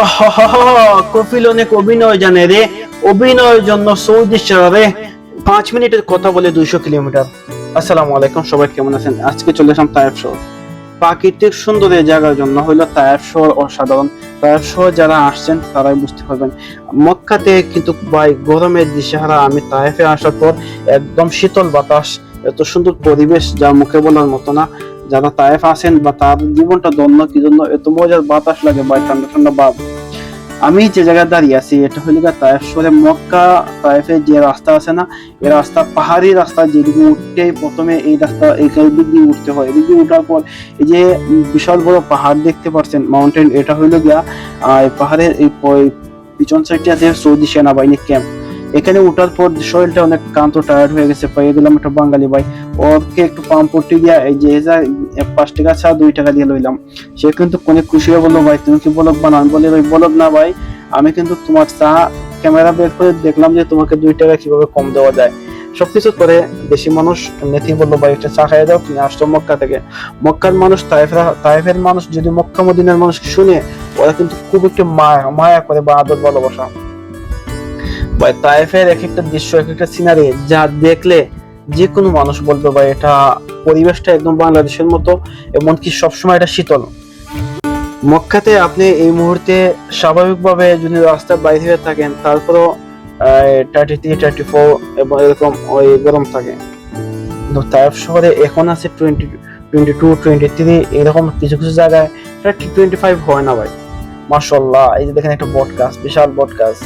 কপিল অনেক অভিনয় জানে রে। অভিনয়ের জন্য সৌদি পাঁচ মিনিটের কথা বলে দুইশো কিলোমিটার। আসসালামু আলাইকুম, সবাই কেমন আছেন? আজকে চলে তায়েব শহর। প্রাকৃতিক জায়গার জন্য তায়েব শহর অসাধারণ। তায়েব শহর যারা আসছেন, তারাই বুঝতে পারবেন। মক্কাতে কিন্তু ভাই গরমের দিশেহারা আমি তায়েফে আসার পর একদম শীতল বাতাস, এত সুন্দর পরিবেশ যা মুখে বলার মতো না। যারা তায়েফ আসেন বা তার জীবনটা ধন্য, কি জন্য এত মজার বাতাস লাগে বা ঠান্ডা ঠান্ডা ভাব আমি যে জায়গায় দাঁড়িয়ে আছি, এটা হইল গিয়ে তায়েফ শহরে মক্কা, তায়েফের যে রাস্তা আছে না এই রাস্তা পাহাড়ি রাস্তা যেদিকে উঠতে প্রথমে এই রাস্তা, এই দিক দিয়ে উঠতে হয়। এদিক দিয়ে উঠার পর এই যে বিশাল বড় পাহাড় দেখতে পাচ্ছেন মাউন্টেন এটা হইল গিয়া পাহাড়ের এই পিছন সাইডে আছে সৌদি সেনাবাহিনী ক্যাম্প এখানে উঠার পর শরীরটা অনেক ক্লান্ত টায়ার্ড হয়ে গেছে। পেয়ে দিলাম একটা বাঙালি ভাই। ওকে একটু পাম্প পট্টি দিয়া এই যে পাঁচ টাকা ছাড়া দুই টাকা দিয়ে লইলাম। সে কিন্তু অনেক খুশি হয়ে বলল, ভাই, তুমি কি বলক বানাও আমি বলি, ভাই বলক না ভাই। আমি কিন্তু তোমার চা ক্যামেরা বের করে দেখলাম যে তোমাকে দুই টাকা কীভাবে কম দেওয়া যায়। সবকিছু করে বেশি মানুষ নেতি বলল, ভাই, একটা চা খাইয়ে দাও, তুমি আসছো মক্কা থেকে। মক্কার মানুষ, তাইফরা, তাইফের মানুষ যদি মক্কা মদিনার মানুষ শুনে, ওরা কিন্তু খুব একটু মায়া মায়া করে বা আদর ভালোবাসা। ভাই তাইফের এক একটা দৃশ্য, এক একটা সিনারি যা দেখলে যে কোনো মানুষ বলবে, ভাই, এটা পরিবেশটা একদম বাংলাদেশের মতো, এমনকি সবসময় এটা শীতল। মক্কাতে আপনি এই মুহূর্তে স্বাভাবিকভাবে যদি রাস্তার বাইরে হয়ে থাকেন, তারপরেও থার্টি থ্রি থার্টি ফোর এবং এরকম ওই গরম থাকে। কিন্তু তাইফ শহরে এখন আছে twenty twenty two twenty three এরকম কিছু কিছু জায়গায় টোয়েন্টি ফাইভ হয় না ভাই। মার্শাল্লাহ এই যে দেখেন একটা বট গাছ, বিশাল বট গাছ।